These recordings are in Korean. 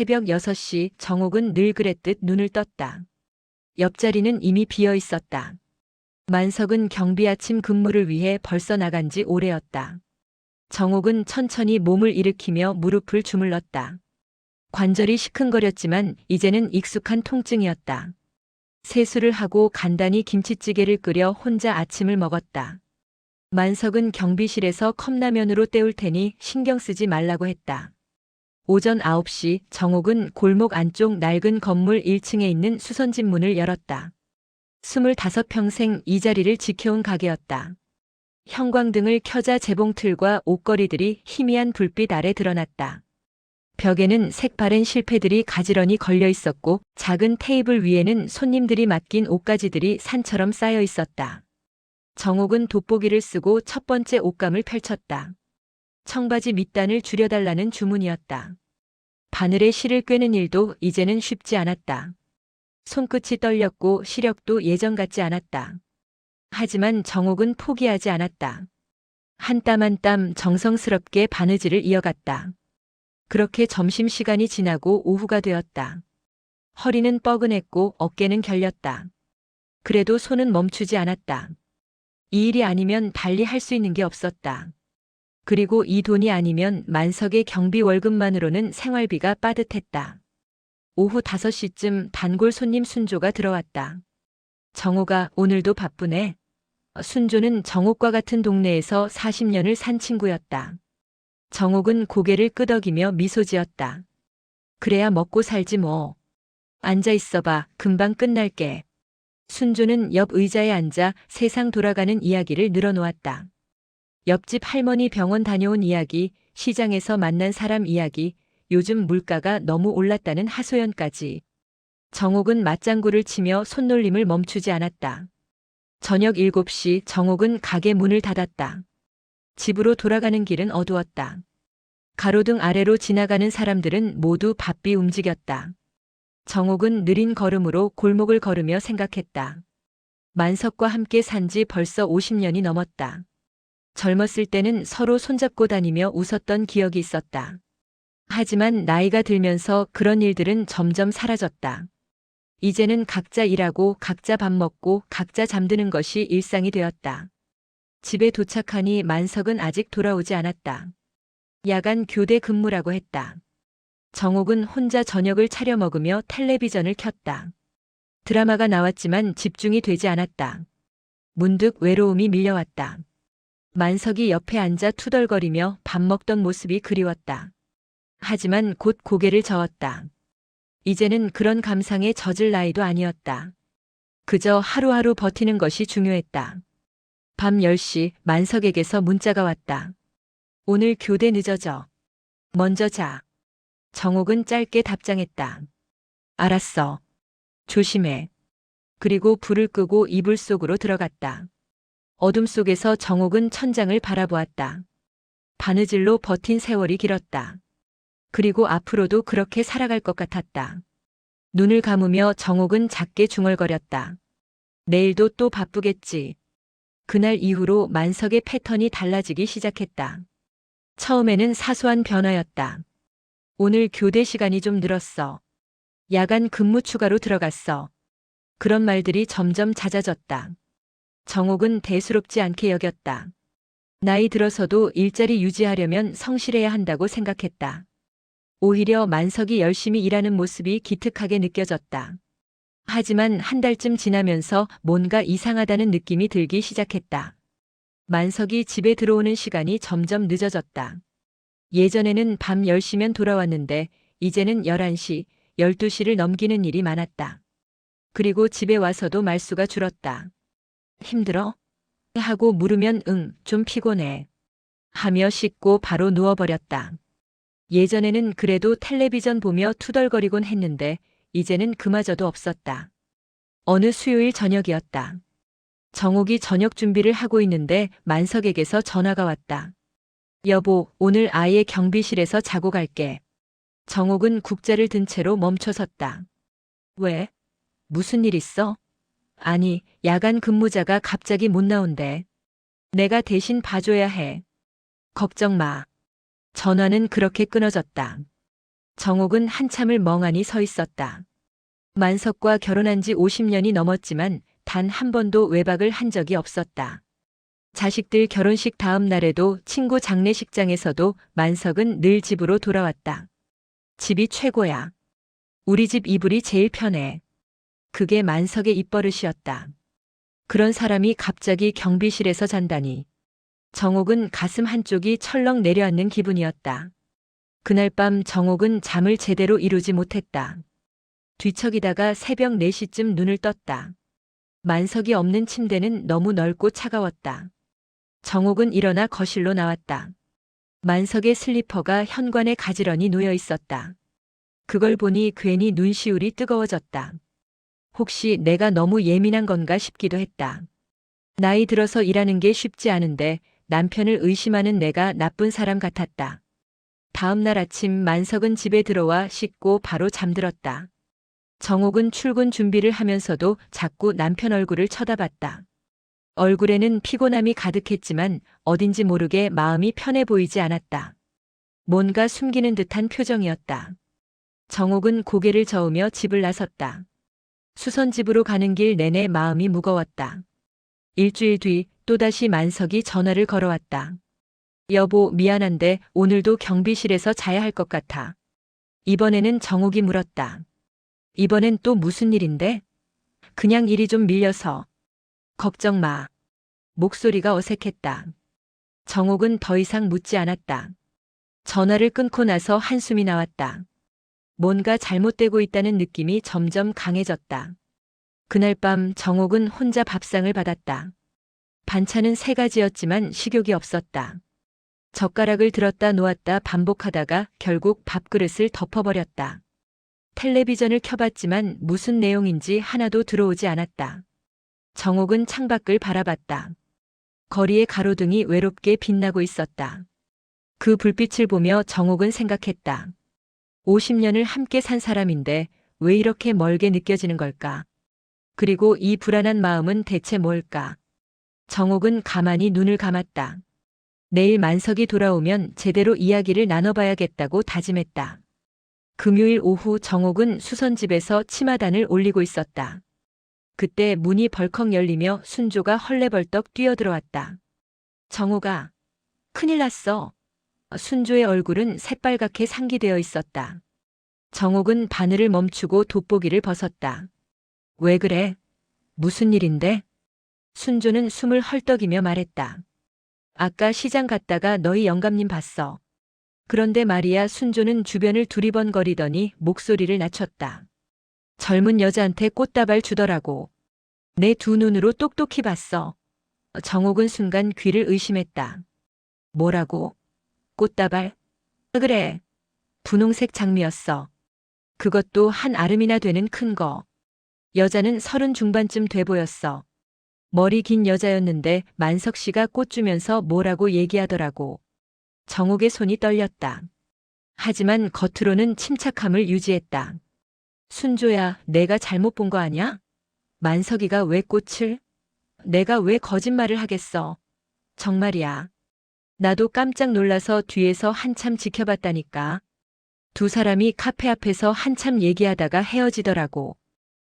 새벽 6시 정옥은 늘 그랬듯 눈을 떴다. 옆자리는 이미 비어 있었다. 만석은 경비 아침 근무를 위해 벌써 나간 지 오래였다. 정옥은 천천히 몸을 일으키며 무릎을 주물렀다. 관절이 시큰거렸지만 이제는 익숙한 통증이었다. 세수를 하고 간단히 김치찌개를 끓여 혼자 아침을 먹었다. 만석은 경비실에서 컵라면으로 때울 테니 신경 쓰지 말라고 했다. 오전 9시 정옥은 골목 안쪽 낡은 건물 1층에 있는 수선집 문을 열었다. 25평생 이 자리를 지켜온 가게였다. 형광등을 켜자 재봉틀과 옷걸이들이 희미한 불빛 아래 드러났다. 벽에는 색바랜 실패들이 가지런히 걸려 있었고 작은 테이블 위에는 손님들이 맡긴 옷가지들이 산처럼 쌓여 있었다. 정옥은 돋보기를 쓰고 첫 번째 옷감을 펼쳤다. 청바지 밑단을 줄여달라는 주문이었다. 바늘에 실을 꿰는 일도 이제는 쉽지 않았다. 손끝이 떨렸고 시력도 예전 같지 않았다. 하지만 정옥은 포기하지 않았다. 한 땀 한 땀 정성스럽게 바느질을 이어갔다. 그렇게 점심시간이 지나고 오후가 되었다. 허리는 뻐근했고 어깨는 결렸다. 그래도 손은 멈추지 않았다. 이 일이 아니면 달리 할 수 있는 게 없었다. 그리고 이 돈이 아니면 만석의 경비 월급만으로는 생활비가 빠듯했다. 오후 5시쯤 단골 손님 순조가 들어왔다. 정호가 오늘도 바쁘네. 순조는 정옥과 같은 동네에서 40년을 산 친구였다. 정옥은 고개를 끄덕이며 미소 지었다. 그래야 먹고 살지 뭐. 앉아 있어봐. 금방 끝날게. 순조는 옆 의자에 앉아 세상 돌아가는 이야기를 늘어놓았다. 옆집 할머니 병원 다녀온 이야기, 시장에서 만난 사람 이야기, 요즘 물가가 너무 올랐다는 하소연까지. 정옥은 맞장구를 치며 손놀림을 멈추지 않았다. 저녁 7시 정옥은 가게 문을 닫았다. 집으로 돌아가는 길은 어두웠다. 가로등 아래로 지나가는 사람들은 모두 바삐 움직였다. 정옥은 느린 걸음으로 골목을 걸으며 생각했다. 만석과 함께 산 지 벌써 50년이 넘었다. 젊었을 때는 서로 손잡고 다니며 웃었던 기억이 있었다. 하지만 나이가 들면서 그런 일들은 점점 사라졌다. 이제는 각자 일하고 각자 밥 먹고 각자 잠드는 것이 일상이 되었다. 집에 도착하니 만석은 아직 돌아오지 않았다. 야간 교대 근무라고 했다. 정옥은 혼자 저녁을 차려 먹으며 텔레비전을 켰다. 드라마가 나왔지만 집중이 되지 않았다. 문득 외로움이 밀려왔다. 만석이 옆에 앉아 투덜거리며 밥 먹던 모습이 그리웠다. 하지만 곧 고개를 저었다. 이제는 그런 감상에 젖을 나이도 아니었다. 그저 하루하루 버티는 것이 중요했다. 밤 10시 만석에게서 문자가 왔다. 오늘 교대 늦어져. 먼저 자. 정옥은 짧게 답장했다. 알았어. 조심해. 그리고 불을 끄고 이불 속으로 들어갔다. 어둠 속에서 정옥은 천장을 바라보았다. 바느질로 버틴 세월이 길었다. 그리고 앞으로도 그렇게 살아갈 것 같았다. 눈을 감으며 정옥은 작게 중얼거렸다. 내일도 또 바쁘겠지. 그날 이후로 만석의 패턴이 달라지기 시작했다. 처음에는 사소한 변화였다. 오늘 교대 시간이 좀 늘었어. 야간 근무 추가로 들어갔어. 그런 말들이 점점 잦아졌다. 정옥은 대수롭지 않게 여겼다. 나이 들어서도 일자리 유지하려면 성실해야 한다고 생각했다. 오히려 만석이 열심히 일하는 모습이 기특하게 느껴졌다. 하지만 한 달쯤 지나면서 뭔가 이상하다는 느낌이 들기 시작했다. 만석이 집에 들어오는 시간이 점점 늦어졌다. 예전에는 밤 10시면 돌아왔는데 이제는 11시, 12시를 넘기는 일이 많았다. 그리고 집에 와서도 말수가 줄었다. 힘들어? 하고 물으면 응, 좀 피곤해. 하며 씻고 바로 누워버렸다. 예전에는 그래도 텔레비전 보며 투덜거리곤 했는데 이제는 그마저도 없었다. 어느 수요일 저녁이었다. 정옥이 저녁 준비를 하고 있는데 만석에게서 전화가 왔다. 여보, 오늘 아예 경비실에서 자고 갈게. 정옥은 국자를 든 채로 멈춰섰다. 왜? 무슨 일 있어? 아니, 야간 근무자가 갑자기 못 나온대. 내가 대신 봐줘야 해. 걱정 마. 전화는 그렇게 끊어졌다. 정옥은 한참을 멍하니 서 있었다. 만석과 결혼한 지 50년이 넘었지만 단 한 번도 외박을 한 적이 없었다. 자식들 결혼식 다음 날에도 친구 장례식장에서도 만석은 늘 집으로 돌아왔다. 집이 최고야. 우리 집 이불이 제일 편해. 그게 만석의 입버릇이었다. 그런 사람이 갑자기 경비실에서 잔다니. 정옥은 가슴 한쪽이 철렁 내려앉는 기분이었다. 그날 밤 정옥은 잠을 제대로 이루지 못했다. 뒤척이다가 새벽 4시쯤 눈을 떴다. 만석이 없는 침대는 너무 넓고 차가웠다. 정옥은 일어나 거실로 나왔다. 만석의 슬리퍼가 현관에 가지런히 놓여 있었다. 그걸 보니 괜히 눈시울이 뜨거워졌다. 혹시 내가 너무 예민한 건가 싶기도 했다. 나이 들어서 일하는 게 쉽지 않은데 남편을 의심하는 내가 나쁜 사람 같았다. 다음 날 아침 만석은 집에 들어와 씻고 바로 잠들었다. 정옥은 출근 준비를 하면서도 자꾸 남편 얼굴을 쳐다봤다. 얼굴에는 피곤함이 가득했지만 어딘지 모르게 마음이 편해 보이지 않았다. 뭔가 숨기는 듯한 표정이었다. 정옥은 고개를 저으며 집을 나섰다. 수선집으로 가는 길 내내 마음이 무거웠다. 일주일 뒤 또다시 만석이 전화를 걸어왔다. 여보, 미안한데 오늘도 경비실에서 자야 할 것 같아. 이번에는 정옥이 물었다. 이번엔 또 무슨 일인데? 그냥 일이 좀 밀려서. 걱정 마. 목소리가 어색했다. 정옥은 더 이상 묻지 않았다. 전화를 끊고 나서 한숨이 나왔다. 뭔가 잘못되고 있다는 느낌이 점점 강해졌다. 그날 밤 정옥은 혼자 밥상을 받았다. 반찬은 세 가지였지만 식욕이 없었다. 젓가락을 들었다 놓았다 반복하다가 결국 밥그릇을 덮어버렸다. 텔레비전을 켜봤지만 무슨 내용인지 하나도 들어오지 않았다. 정옥은 창밖을 바라봤다. 거리의 가로등이 외롭게 빛나고 있었다. 그 불빛을 보며 정옥은 생각했다. 50년을 함께 산 사람인데 왜 이렇게 멀게 느껴지는 걸까? 그리고 이 불안한 마음은 대체 뭘까? 정옥은 가만히 눈을 감았다. 내일 만석이 돌아오면 제대로 이야기를 나눠봐야겠다고 다짐했다. 금요일 오후 정옥은 수선집에서 치마단을 올리고 있었다. 그때 문이 벌컥 열리며 순조가 헐레벌떡 뛰어들어왔다. 정옥아, 큰일 났어. 순조의 얼굴은 새빨갛게 상기되어 있었다. 정옥은 바늘을 멈추고 돋보기를 벗었다. 왜 그래? 무슨 일인데? 순조는 숨을 헐떡이며 말했다. 아까 시장 갔다가 너희 영감님 봤어. 그런데 말이야 순조는 주변을 두리번거리더니 목소리를 낮췄다. 젊은 여자한테 꽃다발 주더라고. 내 두 눈으로 똑똑히 봤어. 정옥은 순간 귀를 의심했다. 뭐라고? 꽃다발? 그래. 분홍색 장미였어. 그것도 한 아름이나 되는 큰 거. 여자는 서른 중반쯤 돼 보였어. 머리 긴 여자였는데 만석 씨가 꽃 주면서 뭐라고 얘기하더라고. 정옥의 손이 떨렸다. 하지만 겉으로는 침착함을 유지했다. 순조야, 내가 잘못 본 거 아냐? 만석이가 왜 꽃을? 내가 왜 거짓말을 하겠어? 정말이야. 나도 깜짝 놀라서 뒤에서 한참 지켜봤다니까. 두 사람이 카페 앞에서 한참 얘기하다가 헤어지더라고.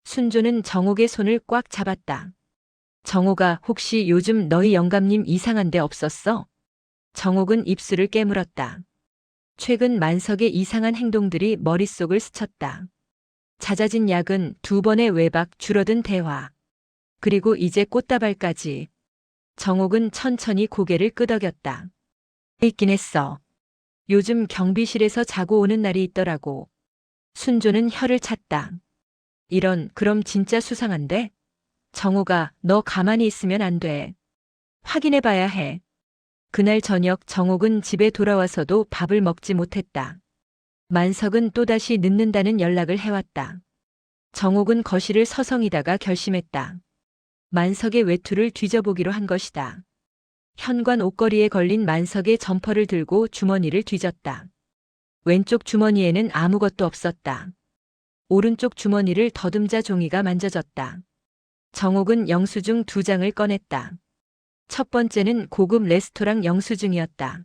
순조는 정옥의 손을 꽉 잡았다. 정옥아, 혹시 요즘 너희 영감님 이상한 데 없었어? 정옥은 입술을 깨물었다. 최근 만석의 이상한 행동들이 머릿속을 스쳤다. 잦아진 야근, 두 번의 외박, 줄어든 대화. 그리고 이제 꽃다발까지. 정옥은 천천히 고개를 끄덕였다. 있긴 했어. 요즘 경비실에서 자고 오는 날이 있더라고. 순조는 혀를 찼다. 이런, 그럼 진짜 수상한데? 정우가 너 가만히 있으면 안 돼. 확인해 봐야 해. 그날 저녁 정옥은 집에 돌아와서도 밥을 먹지 못했다. 만석은 또다시 늦는다는 연락을 해왔다. 정옥은 거실을 서성이다가 결심했다. 만석의 외투를 뒤져보기로 한 것이다. 현관 옷걸이에 걸린 만석의 점퍼를 들고 주머니를 뒤졌다. 왼쪽 주머니에는 아무것도 없었다. 오른쪽 주머니를 더듬자 종이가 만져졌다. 정옥은 영수증 두 장을 꺼냈다. 첫 번째는 고급 레스토랑 영수증이었다.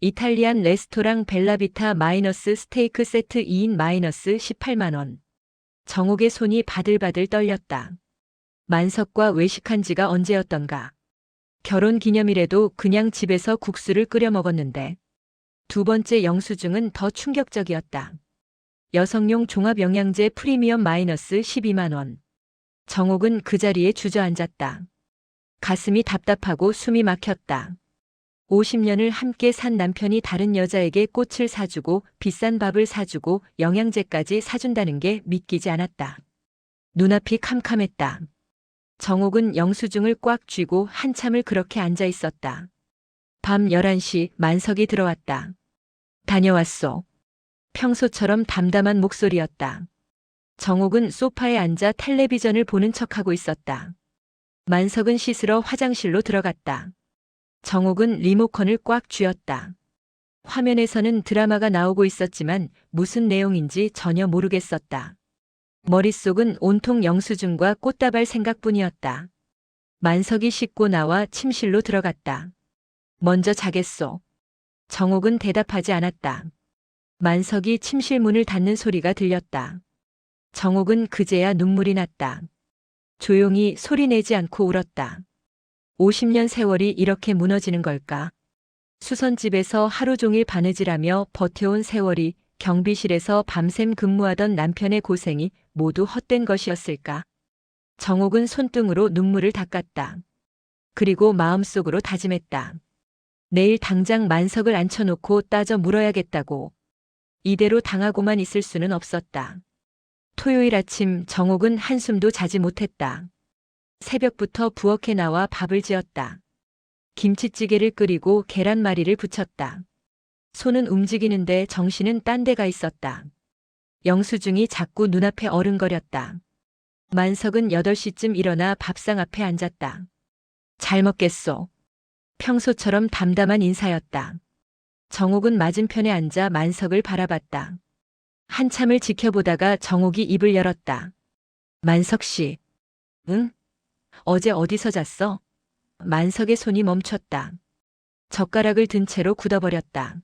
이탈리안 레스토랑 벨라비타 마이너스 스테이크 세트 2인 마이너스 18만원. 정옥의 손이 바들바들 떨렸다. 만석과 외식한 지가 언제였던가. 결혼 기념일에도 그냥 집에서 국수를 끓여 먹었는데 두 번째 영수증은 더 충격적이었다. 여성용 종합영양제 프리미엄 마이너스 12만원. 정옥은 그 자리에 주저앉았다. 가슴이 답답하고 숨이 막혔다. 50년을 함께 산 남편이 다른 여자에게 꽃을 사주고 비싼 밥을 사주고 영양제까지 사준다는 게 믿기지 않았다. 눈앞이 캄캄했다. 정옥은 영수증을 꽉 쥐고 한참을 그렇게 앉아 있었다. 밤 11시 만석이 들어왔다. 다녀왔소. 평소처럼 담담한 목소리였다. 정옥은 소파에 앉아 텔레비전을 보는 척하고 있었다. 만석은 씻으러 화장실로 들어갔다. 정옥은 리모컨을 꽉 쥐었다. 화면에서는 드라마가 나오고 있었지만 무슨 내용인지 전혀 모르겠었다. 머릿속은 온통 영수증과 꽃다발 생각뿐이었다. 만석이 씻고 나와 침실로 들어갔다. 먼저 자겠소. 정옥은 대답하지 않았다. 만석이 침실 문을 닫는 소리가 들렸다. 정옥은 그제야 눈물이 났다. 조용히 소리 내지 않고 울었다. 50년 세월이 이렇게 무너지는 걸까? 수선집에서 하루 종일 바느질하며 버텨온 세월이 경비실에서 밤샘 근무하던 남편의 고생이 모두 헛된 것이었을까? 정옥은 손등으로 눈물을 닦았다. 그리고 마음속으로 다짐했다. 내일 당장 만석을 앉혀놓고 따져 물어야겠다고. 이대로 당하고만 있을 수는 없었다. 토요일 아침 정옥은 한숨도 자지 못했다. 새벽부터 부엌에 나와 밥을 지었다. 김치찌개를 끓이고 계란말이를 부쳤다. 손은 움직이는데 정신은 딴 데가 있었다. 영수증이 자꾸 눈앞에 어른거렸다. 만석은 8시쯤 일어나 밥상 앞에 앉았다. 잘 먹겠소. 평소처럼 담담한 인사였다. 정옥은 맞은편에 앉아 만석을 바라봤다. 한참을 지켜보다가 정옥이 입을 열었다. 만석 씨. 응? 어제 어디서 잤어? 만석의 손이 멈췄다. 젓가락을 든 채로 굳어버렸다.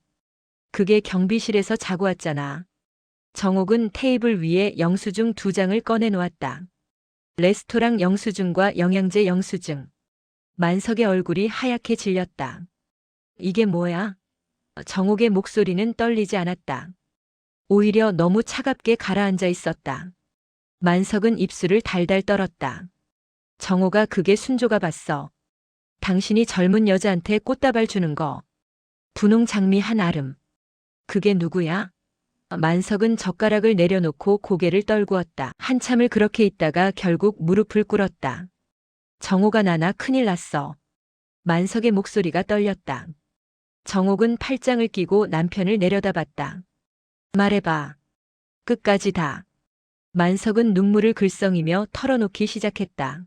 그게 경비실에서 자고 왔잖아. 정옥은 테이블 위에 영수증 두 장을 꺼내놓았다. 레스토랑 영수증과 영양제 영수증. 만석의 얼굴이 하얗게 질렸다. 이게 뭐야? 정옥의 목소리는 떨리지 않았다. 오히려 너무 차갑게 가라앉아 있었다. 만석은 입술을 달달 떨었다. 정호가 그게 순조가 봤어. 당신이 젊은 여자한테 꽃다발 주는 거. 분홍 장미 한 아름. 그게 누구야? 만석은 젓가락을 내려놓고 고개를 떨구었다. 한참을 그렇게 있다가 결국 무릎을 꿇었다. 정호가 나나 큰일 났어. 만석의 목소리가 떨렸다. 정옥은 팔짱을 끼고 남편을 내려다봤다. 말해봐. 끝까지 다. 만석은 눈물을 글썽이며 털어놓기 시작했다.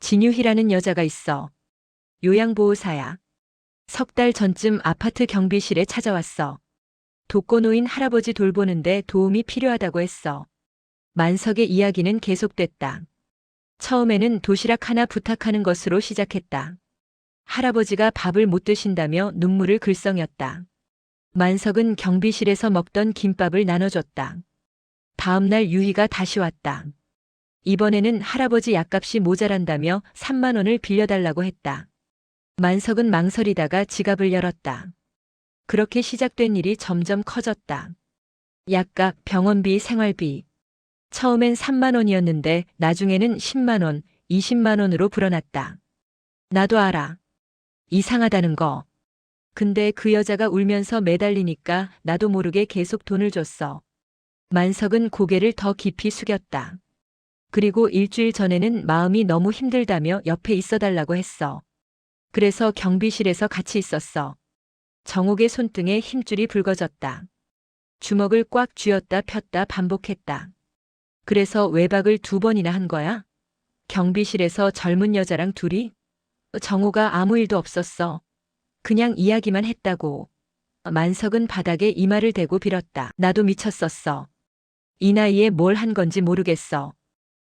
진유희라는 여자가 있어. 요양보호사야. 석 달 전쯤 아파트 경비실에 찾아왔어. 독거노인 할아버지 돌보는데 도움이 필요하다고 했어. 만석의 이야기는 계속됐다. 처음에는 도시락 하나 부탁하는 것으로 시작했다. 할아버지가 밥을 못 드신다며 눈물을 글썽였다. 만석은 경비실에서 먹던 김밥을 나눠줬다. 다음날 유희가 다시 왔다. 이번에는 할아버지 약값이 모자란다며 3만 원을 빌려달라고 했다. 만석은 망설이다가 지갑을 열었다. 그렇게 시작된 일이 점점 커졌다. 약값, 병원비, 생활비. 처음엔 3만 원이었는데 나중에는 10만 원, 20만 원으로 불어났다. 나도 알아. 이상하다는 거. 근데 그 여자가 울면서 매달리니까 나도 모르게 계속 돈을 줬어. 만석은 고개를 더 깊이 숙였다. 그리고 일주일 전에는 마음이 너무 힘들다며 옆에 있어달라고 했어. 그래서 경비실에서 같이 있었어. 정옥의 손등에 힘줄이 붉어졌다. 주먹을 꽉 쥐었다 폈다 반복했다. 그래서 외박을 두 번이나 한 거야? 경비실에서 젊은 여자랑 둘이? 정호가 아무 일도 없었어. 그냥 이야기만 했다고. 만석은 바닥에 이마를 대고 빌었다. 나도 미쳤었어. 이 나이에 뭘 한 건지 모르겠어.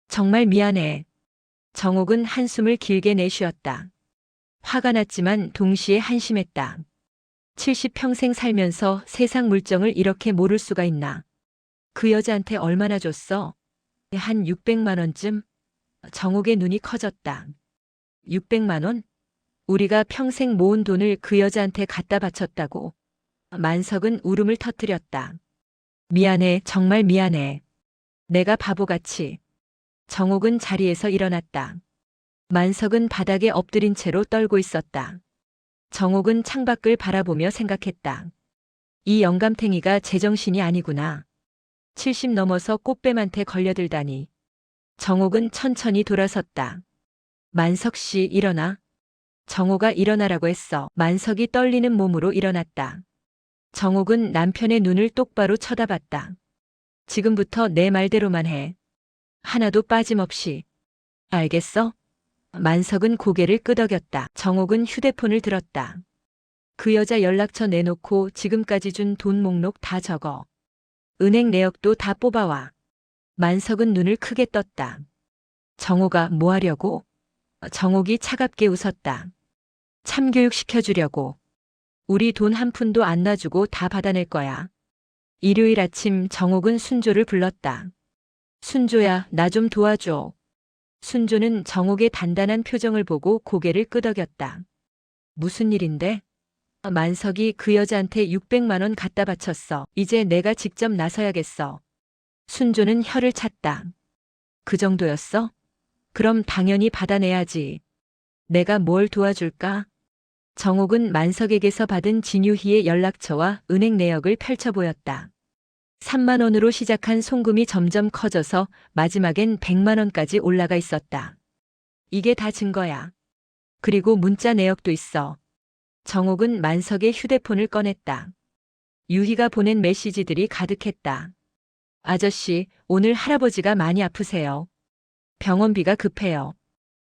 정말 미안해. 정옥은 한숨을 길게 내쉬었다. 화가 났지만 동시에 한심했다. 70평생 살면서 세상 물정을 이렇게 모를 수가 있나. 그 여자한테 얼마나 줬어? 한 600만 원쯤? 정옥의 눈이 커졌다. 600만 원? 우리가 평생 모은 돈을 그 여자한테 갖다 바쳤다고. 만석은 울음을 터뜨렸다. 미안해, 정말 미안해. 내가 바보같이. 정옥은 자리에서 일어났다. 만석은 바닥에 엎드린 채로 떨고 있었다. 정옥은 창밖을 바라보며 생각했다. 이 영감탱이가 제정신이 아니구나. 70 넘어서 꽃뱀한테 걸려들다니. 정옥은 천천히 돌아섰다. 만석 씨 일어나. 정옥아 일어나라고 했어. 만석이 떨리는 몸으로 일어났다. 정옥은 남편의 눈을 똑바로 쳐다봤다. 지금부터 내 말대로만 해. 하나도 빠짐없이. 알겠어? 만석은 고개를 끄덕였다. 정옥은 휴대폰을 들었다. 그 여자 연락처 내놓고 지금까지 준 돈 목록 다 적어. 은행 내역도 다 뽑아와. 만석은 눈을 크게 떴다. 정옥아 뭐 하려고? 정옥이 차갑게 웃었다. 참교육 시켜주려고. 우리 돈 한 푼도 안 놔주고 다 받아낼 거야. 일요일 아침 정옥은 순조를 불렀다. 순조야, 나 좀 도와줘. 순조는 정옥의 단단한 표정을 보고 고개를 끄덕였다. 무슨 일인데? 만석이 그 여자한테 600만 원 갖다 바쳤어. 이제 내가 직접 나서야겠어. 순조는 혀를 찼다. 그 정도였어? 그럼 당연히 받아내야지. 내가 뭘 도와줄까? 정옥은 만석에게서 받은 진유희의 연락처와 은행 내역을 펼쳐 보였다. 3만 원으로 시작한 송금이 점점 커져서 마지막엔 100만 원까지 올라가 있었다. 이게 다 증거야. 그리고 문자 내역도 있어. 정옥은 만석의 휴대폰을 꺼냈다. 유희가 보낸 메시지들이 가득했다. 아저씨, 오늘 할아버지가 많이 아프세요. 병원비가 급해요.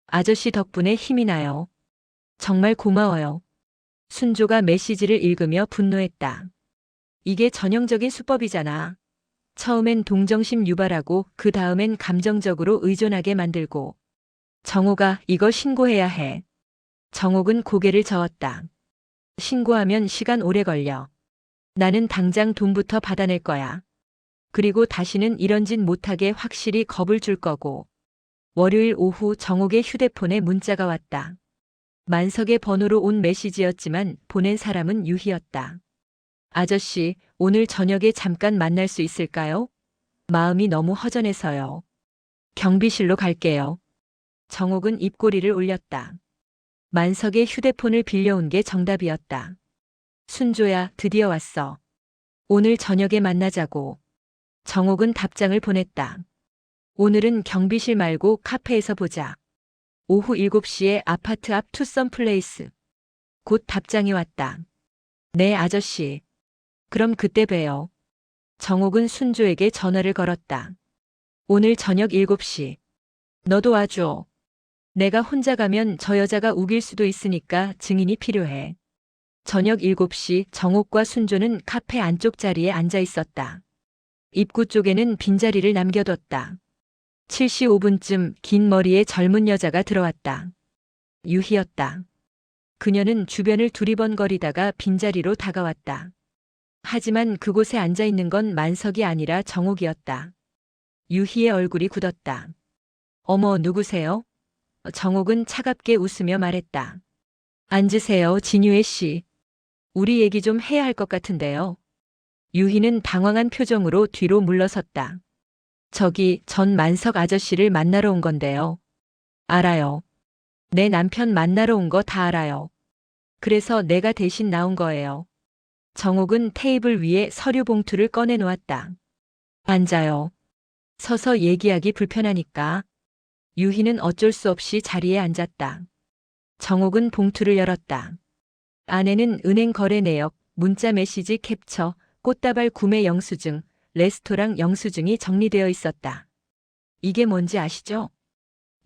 아저씨 덕분에 힘이 나요. 정말 고마워요. 순조가 메시지를 읽으며 분노했다. 이게 전형적인 수법이잖아. 처음엔 동정심 유발하고 그 다음엔 감정적으로 의존하게 만들고. 정호가 이거 신고해야 해. 정옥은 고개를 저었다. 신고하면 시간 오래 걸려. 나는 당장 돈부터 받아낼 거야. 그리고 다시는 이런 짓 못하게 확실히 겁을 줄 거고. 월요일 오후 정옥의 휴대폰에 문자가 왔다. 만석의 번호로 온 메시지였지만 보낸 사람은 유희였다. 아저씨, 오늘 저녁에 잠깐 만날 수 있을까요? 마음이 너무 허전해서요. 경비실로 갈게요. 정옥은 입꼬리를 올렸다. 만석의 휴대폰을 빌려온 게 정답이었다. 순조야, 드디어 왔어. 오늘 저녁에 만나자고. 정옥은 답장을 보냈다. 오늘은 경비실 말고 카페에서 보자. 오후 7시에 아파트 앞 투썸 플레이스. 곧 답장이 왔다. 네, 아저씨. 그럼 그때 봬요. 정옥은 순조에게 전화를 걸었다. 오늘 저녁 7시. 너도 와줘. 내가 혼자 가면 저 여자가 우길 수도 있으니까 증인이 필요해. 저녁 7시 정옥과 순조는 카페 안쪽 자리에 앉아 있었다. 입구 쪽에는 빈자리를 남겨뒀다. 7시 5분쯤 긴 머리의 젊은 여자가 들어왔다. 유희였다. 그녀는 주변을 두리번거리다가 빈자리로 다가왔다. 하지만 그곳에 앉아 있는 건 만석이 아니라 정옥이었다. 유희의 얼굴이 굳었다. 어머, 누구세요? 정옥은 차갑게 웃으며 말했다. 앉으세요, 진유혜 씨. 우리 얘기 좀 해야 할 것 같은데요. 유희는 당황한 표정으로 뒤로 물러섰다. 저기 전 만석 아저씨를 만나러 온 건데요. 알아요. 내 남편 만나러 온 거 다 알아요. 그래서 내가 대신 나온 거예요. 정옥은 테이블 위에 서류 봉투를 꺼내 놓았다. 앉아요. 서서 얘기하기 불편하니까. 유희는 어쩔 수 없이 자리에 앉았다. 정옥은 봉투를 열었다. 안에는 은행 거래 내역, 문자 메시지 캡처, 꽃다발 구매 영수증, 레스토랑 영수증이 정리되어 있었다. 이게 뭔지 아시죠?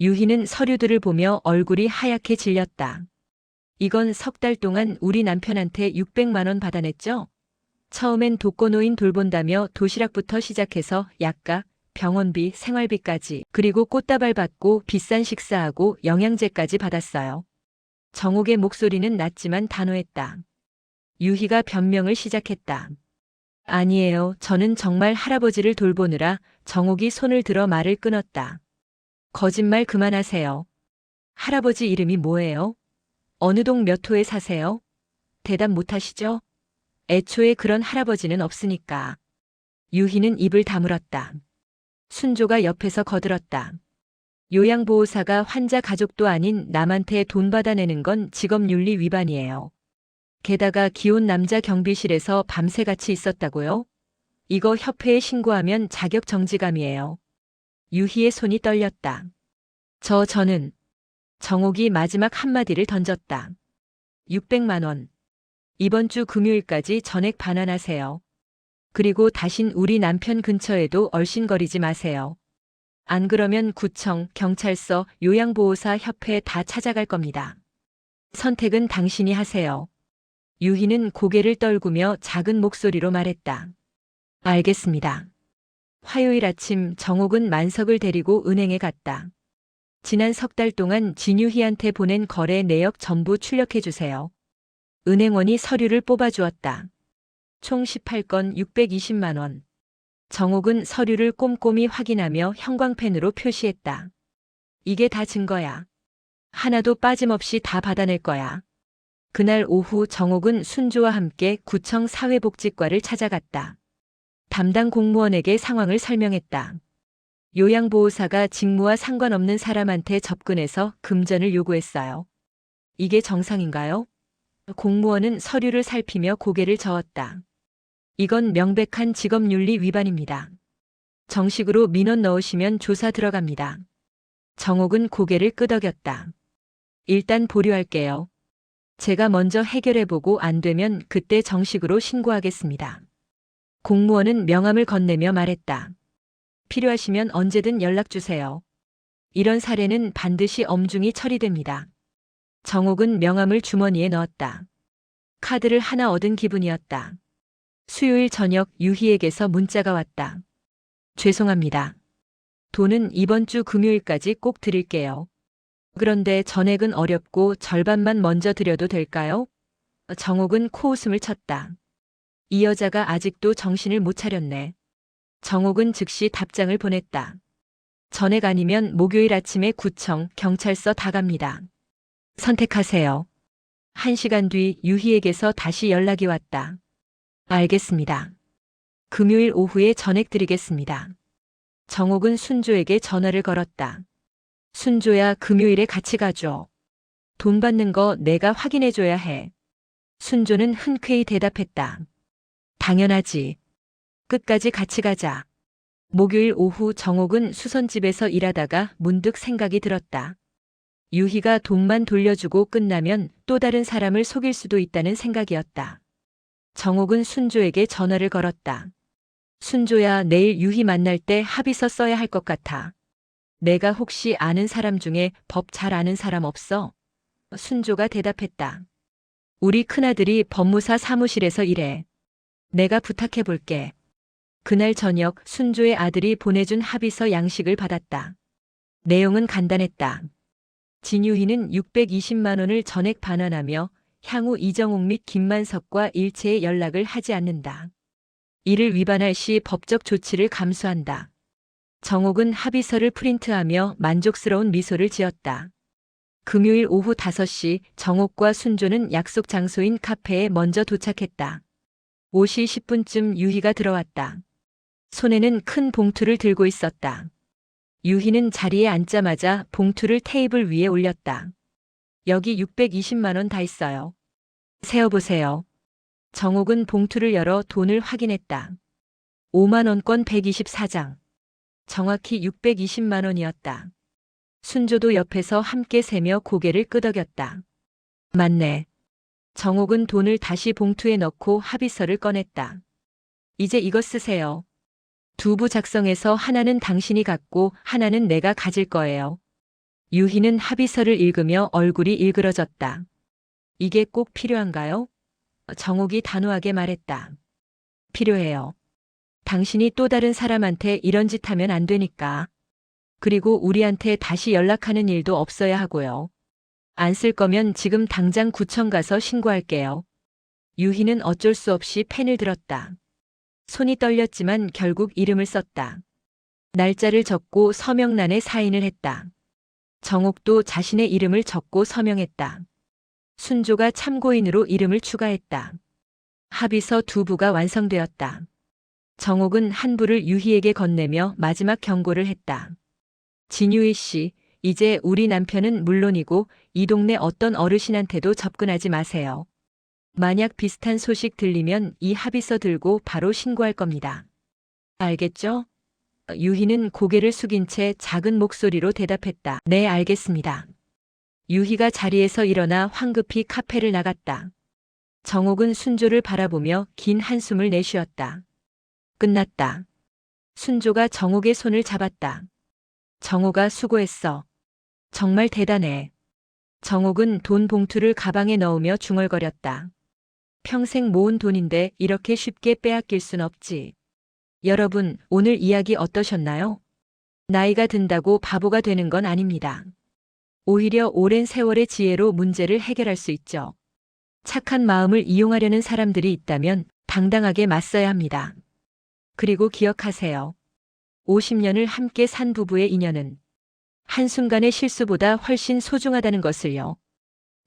유희는 서류들을 보며 얼굴이 하얗게 질렸다. 이건 석 달 동안 우리 남편한테 600만 원 받아냈죠? 처음엔 독거노인 돌본다며 도시락부터 시작해서 약가, 병원비, 생활비까지, 그리고 꽃다발 받고 비싼 식사하고 영양제까지 받았어요. 정옥의 목소리는 낮지만 단호했다. 유희가 변명을 시작했다. 아니에요. 저는 정말 할아버지를 돌보느라 정옥이 손을 들어 말을 끊었다. 거짓말 그만하세요. 할아버지 이름이 뭐예요? 어느 동 몇 호에 사세요? 대답 못하시죠? 애초에 그런 할아버지는 없으니까. 유희는 입을 다물었다. 순조가 옆에서 거들었다. 요양보호사가 환자 가족도 아닌 남한테 돈 받아내는 건 직업윤리 위반이에요. 게다가 기혼 남자 경비실에서 밤새 같이 있었다고요? 이거 협회에 신고하면 자격 정지감이에요. 유희의 손이 떨렸다. 저 저는 정옥이 마지막 한마디를 던졌다. 600만 원. 이번 주 금요일까지 전액 반환하세요. 그리고 다신 우리 남편 근처에도 얼씬거리지 마세요. 안 그러면 구청, 경찰서, 요양보호사 협회 다 찾아갈 겁니다. 선택은 당신이 하세요. 유희는 고개를 떨구며 작은 목소리로 말했다. 알겠습니다. 화요일 아침 정옥은 만석을 데리고 은행에 갔다. 지난 석 달 동안 진유희한테 보낸 거래 내역 전부 출력해 주세요. 은행원이 서류를 뽑아주었다. 총 18건 620만 원. 정옥은 서류를 꼼꼼히 확인하며 형광펜으로 표시했다. 이게 다 증거야. 하나도 빠짐없이 다 받아낼 거야. 그날 오후 정옥은 순조와 함께 구청 사회복지과를 찾아갔다. 담당 공무원에게 상황을 설명했다. 요양보호사가 직무와 상관없는 사람한테 접근해서 금전을 요구했어요. 이게 정상인가요? 공무원은 서류를 살피며 고개를 저었다. 이건 명백한 직업윤리 위반입니다. 정식으로 민원 넣으시면 조사 들어갑니다. 정옥은 고개를 끄덕였다. 일단 보류할게요. 제가 먼저 해결해보고 안 되면 그때 정식으로 신고하겠습니다. 공무원은 명함을 건네며 말했다. 필요하시면 언제든 연락주세요. 이런 사례는 반드시 엄중히 처리됩니다. 정옥은 명함을 주머니에 넣었다. 카드를 하나 얻은 기분이었다. 수요일 저녁 유희에게서 문자가 왔다. 죄송합니다. 돈은 이번 주 금요일까지 꼭 드릴게요. 그런데 전액은 어렵고 절반만 먼저 드려도 될까요? 정옥은 코웃음을 쳤다. 이 여자가 아직도 정신을 못 차렸네. 정옥은 즉시 답장을 보냈다. 전액 아니면 목요일 아침에 구청, 경찰서 다 갑니다. 선택하세요. 한 시간 뒤 유희에게서 다시 연락이 왔다. 알겠습니다. 금요일 오후에 전액 드리겠습니다. 정옥은 순조에게 전화를 걸었다. 순조야 금요일에 같이 가줘. 돈 받는 거 내가 확인해줘야 해. 순조는 흔쾌히 대답했다. 당연하지. 끝까지 같이 가자. 목요일 오후 정옥은 수선집에서 일하다가 문득 생각이 들었다. 유희가 돈만 돌려주고 끝나면 또 다른 사람을 속일 수도 있다는 생각이었다. 정옥은 순조에게 전화를 걸었다. 순조야, 내일 유희 만날 때 합의서 써야 할 것 같아. 내가 혹시 아는 사람 중에 법 잘 아는 사람 없어? 순조가 대답했다. 우리 큰아들이 법무사 사무실에서 일해. 내가 부탁해 볼게. 그날 저녁 순조의 아들이 보내준 합의서 양식을 받았다. 내용은 간단했다. 진유희는 620만 원을 전액 반환하며 향후 이정옥 및 김만석과 일체의 연락을 하지 않는다. 이를 위반할 시 법적 조치를 감수한다. 정옥은 합의서를 프린트하며 만족스러운 미소를 지었다. 금요일 오후 5시 정옥과 순조는 약속 장소인 카페에 먼저 도착했다. 5시 10분쯤 유희가 들어왔다. 손에는 큰 봉투를 들고 있었다. 유희는 자리에 앉자마자 봉투를 테이블 위에 올렸다. 여기 620만 원 다 있어요. 세어보세요. 정옥은 봉투를 열어 돈을 확인했다. 5만 원권 124장. 정확히 620만 원이었다. 순조도 옆에서 함께 세며 고개를 끄덕였다. 맞네. 정옥은 돈을 다시 봉투에 넣고 합의서를 꺼냈다. 이제 이거 쓰세요. 두 부 작성해서 하나는 당신이 갖고 하나는 내가 가질 거예요. 유희는 합의서를 읽으며 얼굴이 일그러졌다. 이게 꼭 필요한가요? 정옥이 단호하게 말했다. 필요해요. 당신이 또 다른 사람한테 이런 짓 하면 안 되니까. 그리고 우리한테 다시 연락하는 일도 없어야 하고요. 안 쓸 거면 지금 당장 구청 가서 신고할게요. 유희는 어쩔 수 없이 펜을 들었다. 손이 떨렸지만 결국 이름을 썼다. 날짜를 적고 서명란에 사인을 했다. 정옥도 자신의 이름을 적고 서명했다. 순조가 참고인으로 이름을 추가했다. 합의서 두 부가 완성되었다. 정옥은 한 부를 유희에게 건네며 마지막 경고를 했다. 진유희 씨, 이제 우리 남편은 물론이고 이 동네 어떤 어르신한테도 접근하지 마세요. 만약 비슷한 소식 들리면 이 합의서 들고 바로 신고할 겁니다. 알겠죠? 유희는 고개를 숙인 채 작은 목소리로 대답했다. 네, 알겠습니다. 유희가 자리에서 일어나 황급히 카페를 나갔다. 정옥은 순조를 바라보며 긴 한숨을 내쉬었다. 끝났다. 순조가 정옥의 손을 잡았다. 정옥아 수고했어. 정말 대단해. 정옥은 돈 봉투를 가방에 넣으며 중얼거렸다. 평생 모은 돈인데 이렇게 쉽게 빼앗길 순 없지. 여러분, 오늘 이야기 어떠셨나요? 나이가 든다고 바보가 되는 건 아닙니다. 오히려 오랜 세월의 지혜로 문제를 해결할 수 있죠. 착한 마음을 이용하려는 사람들이 있다면 당당하게 맞서야 합니다. 그리고 기억하세요. 50년을 함께 산 부부의 인연은 한순간의 실수보다 훨씬 소중하다는 것을요.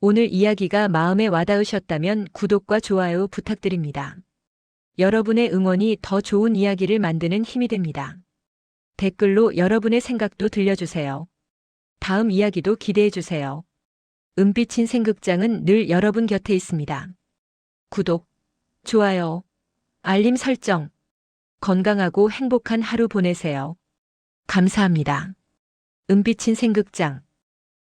오늘 이야기가 마음에 와닿으셨다면 구독과 좋아요 부탁드립니다. 여러분의 응원이 더 좋은 이야기를 만드는 힘이 됩니다. 댓글로 여러분의 생각도 들려주세요. 다음 이야기도 기대해 주세요. 은빛인 생극장은 늘 여러분 곁에 있습니다. 구독, 좋아요, 알림 설정. 건강하고 행복한 하루 보내세요. 감사합니다. 은빛인 생극장